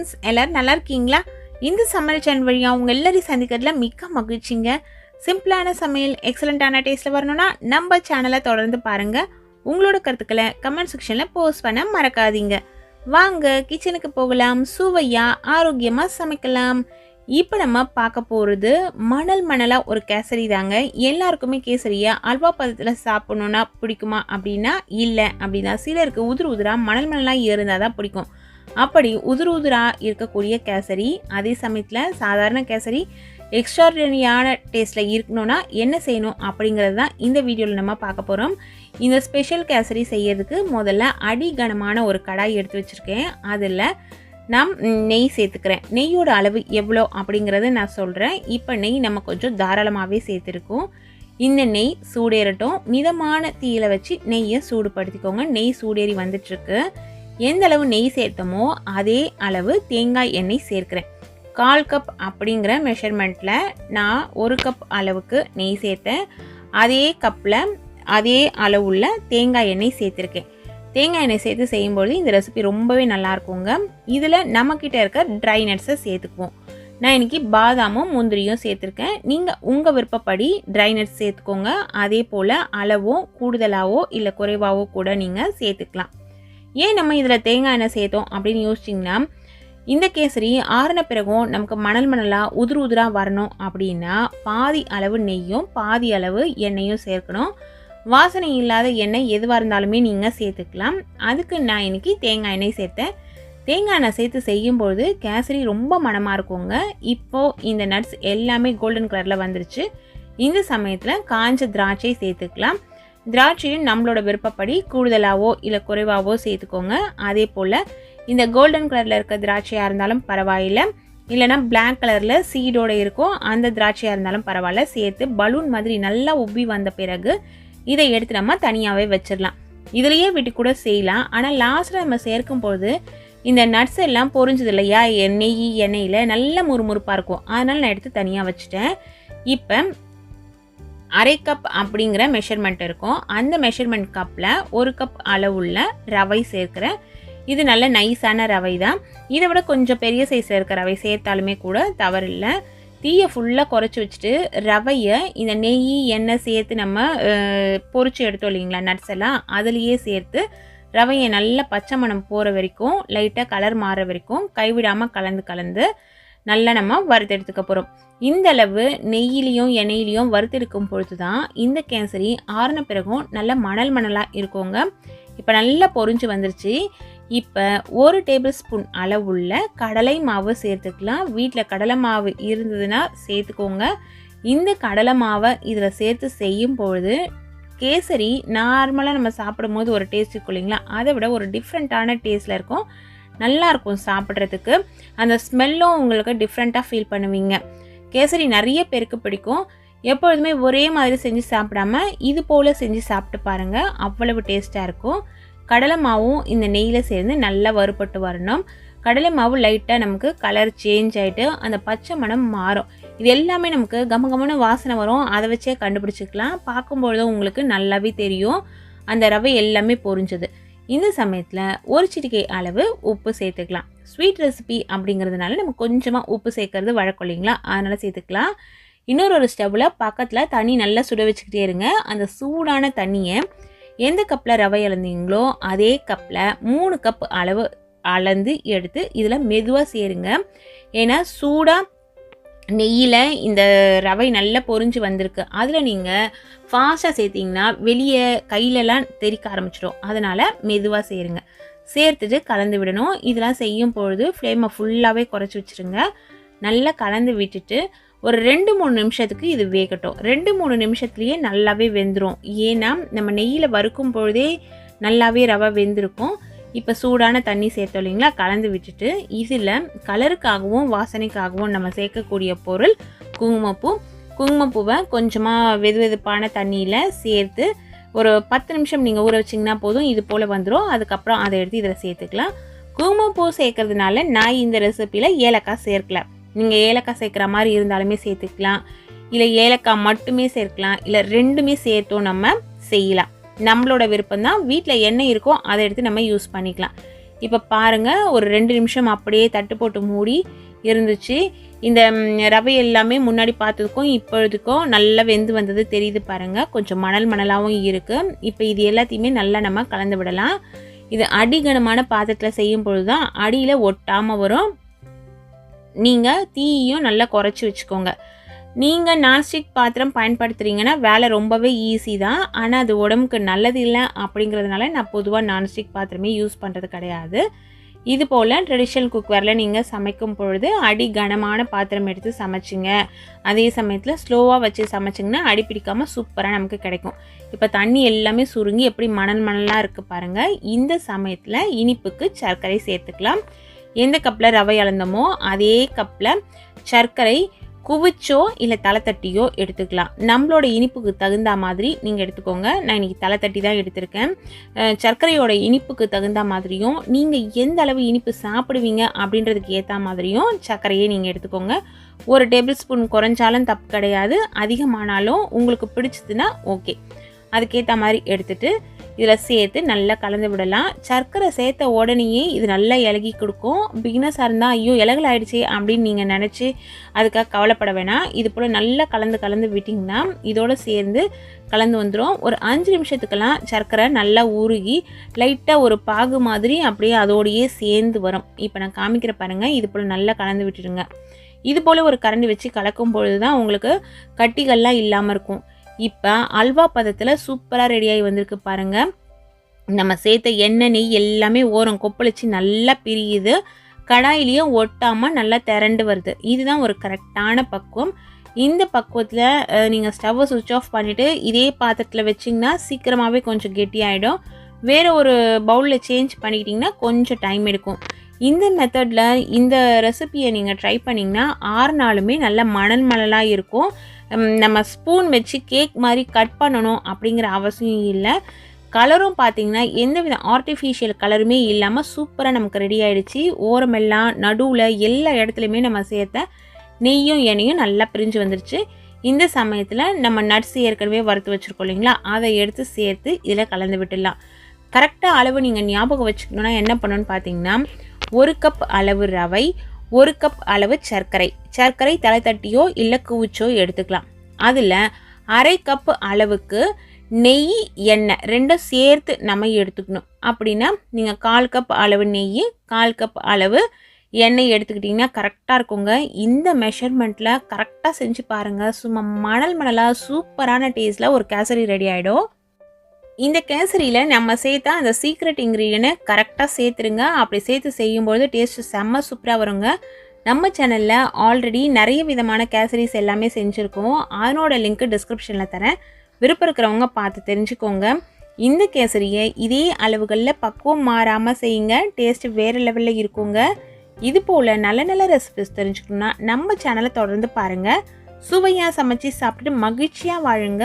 Friends எல்லோரும் நல்லா இருக்கீங்களா? இந்த சமையல் சேனல் வழியாக அவங்க எல்லாரையும் சந்திக்கிறதுல மிக்க மகிழ்ச்சிங்க. சிம்பிளான சமையல் எக்ஸலண்ட்டான டேஸ்ட்டில் வரணும்னா நம்ம சேனலை தொடர்ந்து பாருங்கள் உங்களோட கருத்துக்களை கமெண்ட் செக்ஷனில் போஸ்ட் பண்ண மறக்காதீங்க. வாங்க கிச்சனுக்கு போகலாம் சுவையாக ஆரோக்கியமாக சமைக்கலாம். இப்போ நம்ம பார்க்க போகிறது மணல் மணலாக ஒரு கேசரி தாங்க. எல்லாருக்குமே கேசரியை அல்வா பதத்தில் சாப்பிடணுன்னா பிடிக்குமா அப்படின்னா இல்லை. அப்படின்னா சிலருக்கு உதிர் உதிராக மணல் மணலாக இருந்தால் தான் பிடிக்கும். அப்படி உதிர் உதிராக இருக்கக்கூடிய கேசரி அதே சமயத்தில் சாதாரண கேசரி எக்ஸ்ட்ராடனரியான டேஸ்ட்டில் இருக்கணும்னா என்ன செய்யணும் அப்படிங்கிறது தான் இந்த வீடியோவில் நம்ம பார்க்க போகிறோம் இந்த ஸ்பெஷல் கேசரி செய்யறதுக்கு முதல்ல அடி கனமான ஒரு கடாய் எடுத்து வச்சுருக்கேன். அதில் நான் நெய் சேர்த்துக்கிறேன். நெய்யோட அளவு எவ்வளோ அப்படிங்கிறத நான் சொல்கிறேன் இப்போ நெய் நம்ம கொஞ்சம் தாராளமாகவே சேர்த்துருக்கோம். இந்த நெய் சூடேறட்டும். மிதமான தீயில வச்சு நெய்யை சூடுபடுத்திக்கோங்க. நெய் சூடேறி வந்துட்டுருக்கு எந்த அளவு நெய் சேர்த்தமோ அதே அளவு தேங்காய் எண்ணெய் சேர்க்கிறேன். கால் கப் அப்படிங்கிற மெஷர்மெண்ட்டில் நான் ஒரு கப் அளவுக்கு நெய் சேர்த்தேன். அதே கப்பில் அதே அளவுள்ள தேங்காய் எண்ணெய் சேர்த்துருக்கேன். தேங்காய் எண்ணெய் சேர்த்து செய்யும்போது இந்த ரெசிபி ரொம்பவே நல்லா இருக்குங்க இதில் நம்மக்கிட்ட இருக்க ட்ரை நட்ஸை சேர்த்துக்குவோம். நான் இன்றைக்கி பாதாமும் முந்திரியும் சேர்த்துருக்கேன். நீங்கள் உங்கள் விருப்பப்படி ட்ரை நட்ஸ் சேர்த்துக்கோங்க. அதே போல் அளவும் கூடுதலாகவோ இல்லை குறைவாகவோ கூட நீங்கள் சேர்த்துக்கலாம். ஏன் நம்ம இதில் தேங்காய் எண்ணெய் சேர்த்தோம் அப்படின்னு யோசிச்சிங்கன்னா இந்த கேசரி ஆறின பிறகும் நமக்கு மணல் மணலாக உதிர் உதிராக வரணும் அப்படின்னா பாதி அளவு நெய்யும் பாதி அளவு எண்ணெயும் சேர்க்கணும். வாசனை இல்லாத எண்ணெய் எதுவாக இருந்தாலுமே நீங்கள் சேர்த்துக்கலாம். அதுக்கு நான் இன்னைக்கு தேங்காய் எண்ணெய் சேர்த்தேன். தேங்காய் எண்ணெய் சேர்த்து செய்யும்பொழுது கேசரி ரொம்ப மணமாக இருக்குங்க. இப்போது இந்த நட்ஸ் எல்லாமே கோல்டன் கலரில் வந்துருச்சு. இந்த சமயத்தில் காஞ்ச திராட்சை சேர்த்துக்கலாம். திராட்சையும் நம்மளோட விருப்பப்படி கூடுதலாகவோ இல்லை குறைவாகவோ சேர்த்துக்கோங்க. அதே போல் இந்த கோல்டன் கலரில் இருக்க திராட்சையாக இருந்தாலும் பரவாயில்லை. இல்லைனா பிளாக் கலரில் சீடோடு இருக்கும். அந்த திராட்சையாக இருந்தாலும் பரவாயில்ல. சேர்த்து பலூன் மாதிரி நல்லா உப்பி வந்த பிறகு இதை எடுத்து நம்ம தனியாகவே வச்சிடலாம். இதுலேயே விட்டு கூட செய்யலாம். ஆனால் லாஸ்ட்டில் நம்ம சேர்க்கும்போது இந்த நட்ஸ் எல்லாம் பொறிஞ்சது இல்லையா? நெய் எண்ணெயில் நல்ல முறுமுறுப்பாக இருக்கும். அதனால் நான் எடுத்து தனியாக வச்சுட்டேன். இப்போ அரை கப் அப்படிங்கிற மெஷர்மெண்ட் இருக்கும். அந்த மெஷர்மெண்ட் கப்பில் ஒரு கப் அளவுள்ள ரவை சேர்க்கிறேன். இது நல்ல நைஸான ரவை தான். இதை விட கொஞ்சம் பெரிய சைஸில் இருக்க ரவை சேர்த்தாலுமே கூட தவறில்லை. தீயை ஃபுல்லாக குறைச்சி வச்சுட்டு ரவையை இந்த நெய் எண்ணெய் சேர்த்து நம்ம பொறிச்சு எடுத்தோம் இல்லைங்களா நட்ஸ் எல்லாம்? அதுலேயே சேர்த்து ரவையை நல்லா பச்சை மணம் போகிற வரைக்கும் லைட்டாக கலர் மாற வரைக்கும் கைவிடாமல் கலந்து கலந்து நல்லா நம்ம வறுத்தெடுத்துக்க போகிறோம் இந்த அளவு நெய்யிலையும் எண்ணெயிலையும் வறுத்தெடுக்கும் பொழுது தான் இந்த கேசரி ஆறின பிறகும் நல்ல மணல் மணலாக இருக்குங்க. இப்போ நல்லா பொறிஞ்சு வந்துருச்சு. இப்போ ஒரு டேபிள் ஸ்பூன் அளவுள்ள கடலை மாவு சேர்த்துக்கலாம். வீட்டில் கடலை மாவு இருந்ததுன்னா சேர்த்துக்கோங்க. இந்த கடலை மாவை இதில் சேர்த்து செய்யும் பொழுது கேசரி நார்மலாக நம்ம சாப்பிடும் போது ஒரு டேஸ்ட் இருக்கும் இல்லைங்களா? அதை விட ஒரு டிஃப்ரெண்ட்டான டேஸ்ட்டில் இருக்கும். நல்லாயிருக்கும் சாப்பிட்றதுக்கு. அந்த ஸ்மெல்லும் உங்களுக்கு டிஃப்ரெண்ட்டாக ஃபீல் பண்ணுவீங்க. கேசரி நிறைய பேருக்கு பிடிக்கும். எப்பொழுதுமே ஒரே மாதிரி செஞ்சு சாப்பிடாம இது போல் செஞ்சு சாப்பிட்டு பாருங்கள் அவ்வளவு டேஸ்ட்டாக இருக்கும். கடலை மாவும் இந்த நெய்யில் சேர்ந்து நல்லா வறுபட்டு வரணும். கடலை மாவு லைட்டாக நமக்கு கலர் சேஞ்ச் ஆகிட்டு அந்த பச்சை மணம் மாறும். இது எல்லாமே நமக்கு கம கமன வாசனை வரும். அதை வச்சே கண்டுபிடிச்சிக்கலாம். பார்க்கும்பொழுதும் உங்களுக்கு நல்லாவே தெரியும். அந்த ரவை எல்லாமே பொறிஞ்சது இந்த சமயத்தில் ஒரு சிட்டிகை அளவு உப்பு சேர்த்துக்கலாம். ஸ்வீட் ரெசிபி அப்படிங்கிறதுனால நம்ம கொஞ்சமாக உப்பு சேர்க்கறது வழக்கம் இல்லைங்களா? அதனால் சேர்த்துக்கலாம். இன்னொரு ஒரு ஸ்டவ்வில் பக்கத்தில் தண்ணி நல்லா சுட வச்சுக்கிட்டே இருங்க. அந்த சூடான தண்ணியை எந்த கப்பில் ரவை இழந்தீங்களோ அதே கப்பில் மூணு கப் அளவு அளந்து எடுத்து இதில் மெதுவாக சேருங்க. ஏன்னா சூடாக நெய்யில் இந்த ரவை நல்லா பொறிஞ்சு வந்திருக்கு. அதில் நீங்கள் ஃபாஸ்ட்டாக சேர்த்திங்கன்னா வெளியே கையிலலாம் தெறிக்க ஆரம்பிச்சிடும் அதனால் மெதுவாக சேருங்க. சேர்த்துட்டு கலந்து விடணும். இதெல்லாம் செய்யும் பொழுது ஃப்ளேமை ஃபுல்லாகவே குறைச்சி வச்சுருங்க. நல்லா கலந்து விட்டுட்டு ஒரு ரெண்டு மூணு நிமிஷத்துக்கு இது வேகட்டும். ரெண்டு மூணு நிமிஷத்துலேயே நல்லாவே வெந்துடும் ஏன்னா நம்ம நெய்யில் வறுக்கும் பொழுதே நல்லாவே ரவை வெந்திருக்கும். இப்போ சூடான தண்ணி சேர்த்தோம் இல்லைங்களா? கலந்து விட்டுட்டு இதில் கலருக்காகவும் வாசனைக்காகவும் நம்ம சேர்க்கக்கூடிய பொருள் குங்குமப்பூ. குங்குமப்பூவை கொஞ்சமாக வெது வெதுப்பான தண்ணியில் சேர்த்து ஒரு பத்து நிமிஷம் நீங்கள் ஊற வச்சிங்கன்னா போதும் இது போல் வந்துடும் அதுக்கப்புறம் அதை எடுத்து இதில் சேர்த்துக்கலாம். குங்குமப்பூ சேர்க்கறதுனால நான் இந்த ரெசிப்பியில் ஏலக்காய் சேர்க்கல. நீங்கள் ஏலக்காய் சேர்க்குற மாதிரி இருந்தாலுமே சேர்த்துக்கலாம். இல்லை ஏலக்காய் மட்டுமே சேர்க்கலாம். இல்லை ரெண்டுமே சேர்த்தும் நம்ம செய்யலாம். நம்மளோட விருப்பம் தான் வீட்டில் என்ன இருக்கோ அதை எடுத்து நம்ம யூஸ் பண்ணிக்கலாம். இப்போ பாருங்கள் ஒரு ரெண்டு நிமிஷம் அப்படியே தட்டு போட்டு மூடி இருந்துச்சு. இந்த ரவை எல்லாமே முன்னாடி பார்த்ததுக்கும் இப்பொழுதுக்கும் நல்லா வெந்து வந்தது தெரியுது பாருங்கள் கொஞ்சம் மணல் மணலாகவும் இருக்குது இப்போ இது எல்லாத்தையுமே நல்லா நம்ம கலந்து விடலாம். இது அடிகனமான பாத்திரத்தில் செய்யும் பொழுது தான் அடியில் ஒட்டாமல் வரும். நீங்கள் தீயையும் நல்லா குறைச்சி வச்சுக்கோங்க. நீங்கள் நான்ஸ்டிக் பாத்திரம் பயன்படுத்துகிறீங்கன்னா வேலை ரொம்பவே ஈஸி தான். ஆனால் அது உடம்புக்கு நல்லது இல்லை அப்படிங்கிறதுனால நான் பொதுவாக நான்ஸ்டிக் பாத்திரமே யூஸ் பண்ணுறது கிடையாது. இது போல் ட்ரெடிஷ்னல் குக்வேரில் நீங்கள் சமைக்கும் பொழுது அடி கனமான பாத்திரம் எடுத்து சமைச்சிங்க. அதே சமயத்தில் ஸ்லோவாக வச்சு சமைச்சிங்கன்னா அடி பிடிக்காமல் சூப்பராக நமக்கு கிடைக்கும். இப்போ தண்ணி எல்லாமே சுருங்கி எப்படி மணல் மணலாக இருக்குது பாருங்கள் இந்த சமயத்தில் இனிப்புக்கு சர்க்கரை சேர்த்துக்கலாம். எந்த கப்பில் ரவை அளந்தமோ அதே கப்பில் சர்க்கரை குவிச்சோ இல்லை தலை தட்டியோ எடுத்துக்கலாம். நம்மளோட இனிப்புக்கு தகுந்த மாதிரி நீங்கள் எடுத்துக்கோங்க. நான் இன்றைக்கி தலை தட்டி தான் எடுத்திருக்கேன். சர்க்கரையோட இனிப்புக்கு தகுந்த மாதிரியும் நீங்கள் எந்த அளவு இனிப்பு சாப்பிடுவீங்க அப்படின்றதுக்கு ஏற்ற மாதிரியும் சர்க்கரையை நீங்கள் எடுத்துக்கோங்க. ஒரு டேபிள் ஸ்பூன் குறைஞ்சாலும் தப்பு கிடையாது. அதிகமானாலும் உங்களுக்கு பிடிச்சதுன்னா ஓகே. அதுக்கேற்ற மாதிரி எடுத்துகிட்டு இதில் சேர்த்து நல்லா கலந்து விடலாம். சர்க்கரை சேர்த்த உடனேயே இது நல்லா இலகி கொடுக்கும். பிகினஸாக இருந்தால் ஐயோ இலகல் ஆகிடுச்சி அப்படின்னு நீங்கள் நினச்சி அதுக்காக கவலைப்பட வேணாம். இது போல் நல்லா கலந்து கலந்து விட்டிங்கன்னா இதோடு சேர்ந்து கலந்து வந்துடும் ஒரு அஞ்சு நிமிஷத்துக்கெல்லாம் சர்க்கரை நல்லா உருகி லைட்டாக ஒரு பாகு மாதிரி அப்படியே அதோடையே சேர்ந்து வரும். இப்போ நான் காமிக்கிற பாருங்கள் இது போல் நல்லா கலந்து விட்டுடுங்க. இது போல் ஒரு கரண்டி வச்சு கலக்கும் பொழுது தான் உங்களுக்கு கட்டிகள்லாம் இல்லாமல் இருக்கும். இப்போ அல்வா பதத்தில் சூப்பராக ரெடியாகி வந்திருக்கு பாருங்கள் நம்ம சேர்த்த எண்ணெய் நெய் எல்லாமே ஓரம் கொப்பளிச்சு நல்லா பிரியுது. கடாயிலையும் ஒட்டாமல் நல்லா திரண்டு வருது. இதுதான் ஒரு கரெக்டான பக்குவம். இந்த பக்குவத்தில் நீங்கள் ஸ்டவ்வை சுவிட்ச் ஆஃப் பண்ணிவிட்டு இதே பாத்திரத்தில் வச்சிங்கன்னா சீக்கிரமாகவே கொஞ்சம் கெட்டியாயிடும். வேறு ஒரு பவுலில் சேஞ்ச் பண்ணிக்கிட்டிங்கன்னா கொஞ்சம் டைம் எடுக்கும். இந்த மெத்தடில் இந்த ரெசிபியை நீங்கள் ட்ரை பண்ணிங்கன்னா ஆறு நாளுமே நல்ல மணல் மணலாக இருக்கும். நம்ம ஸ்பூன் வச்சு கேக் மாதிரி கட் பண்ணணும் அப்படிங்கிற அவசியம் இல்லை. கலரும் பார்த்தீங்கன்னா எந்த வித ஆர்டிஃபிஷியல் கலருமே இல்லாமல் சூப்பராக நமக்கு ரெடி ஆகிடுச்சு ஓரமெல்லாம் நடுவில் எல்லா இடத்துலையுமே நம்ம சேர்த்த நெய்யும் எண்ணெயும் நல்லா பிரிஞ்சு வந்துருச்சு. இந்த சமயத்தில் நம்ம நட்ஸ் ஏற்கனவே வறுத்து வச்சுருக்கோம் இல்லைங்களா? அதை எடுத்து சேர்த்து இதில் கலந்து விட்டுடலாம். கரெக்டாக அளவு நீங்கள் ஞாபகம் வச்சுக்கணுன்னா என்ன பண்ணணும்னு பார்த்தீங்கன்னா ஒரு கப் அளவு ரவை ஒரு கப் அளவு சர்க்கரை. சர்க்கரை தலைத்தட்டியோ இல்லை கூச்சோ எடுத்துக்கலாம். அதில் அரை கப் அளவுக்கு நெய் எண்ணெய் ரெண்டும் சேர்த்து நம்ம எடுத்துக்கணும். அப்படின்னா நீங்கள் கால் கப் அளவு நெய் கால் கப் அளவு எண்ணெய் எடுத்துக்கிட்டிங்கன்னா கரெக்டாக இருக்குங்க. இந்த மெஷர்மெண்ட்டில் கரெக்டாக செஞ்சு பாருங்கள் சும்மா மணல் மணலாக சூப்பரான டேஸ்ட்டில் ஒரு கேசரி ரெடி ஆகிடும் இந்த கேசரியில் நம்ம சேர்த்தா அந்த சீக்ரெட் இன்க்ரீடியனை கரெக்டாக சேர்த்துருங்க. அப்படி சேர்த்து செய்யும்பொழுது டேஸ்ட்டு செம்ம சூப்பராக வருங்க. நம்ம சேனலில் ஆல்ரெடி நிறைய விதமான கேசரிஸ் எல்லாமே செஞ்சுருக்கோம். அதனோட லிங்க்கு டிஸ்கிரிப்ஷனில் தரேன். விருப்பம் இருக்கிறவங்க பார்த்து தெரிஞ்சுக்கோங்க. இந்த கேசரியை இதே அளவுகளில் பக்குவம் மாறாமல் செய்யுங்க. டேஸ்ட்டு வேறு லெவலில் இருக்குங்க. இது போல் நல்ல நல்ல ரெசிபிஸ் தெரிஞ்சுக்கணுன்னா நம்ம சேனலை தொடர்ந்து பாருங்கள் சுவையாக சமைச்சு சாப்பிட்டு மகிழ்ச்சியாக வாழுங்க.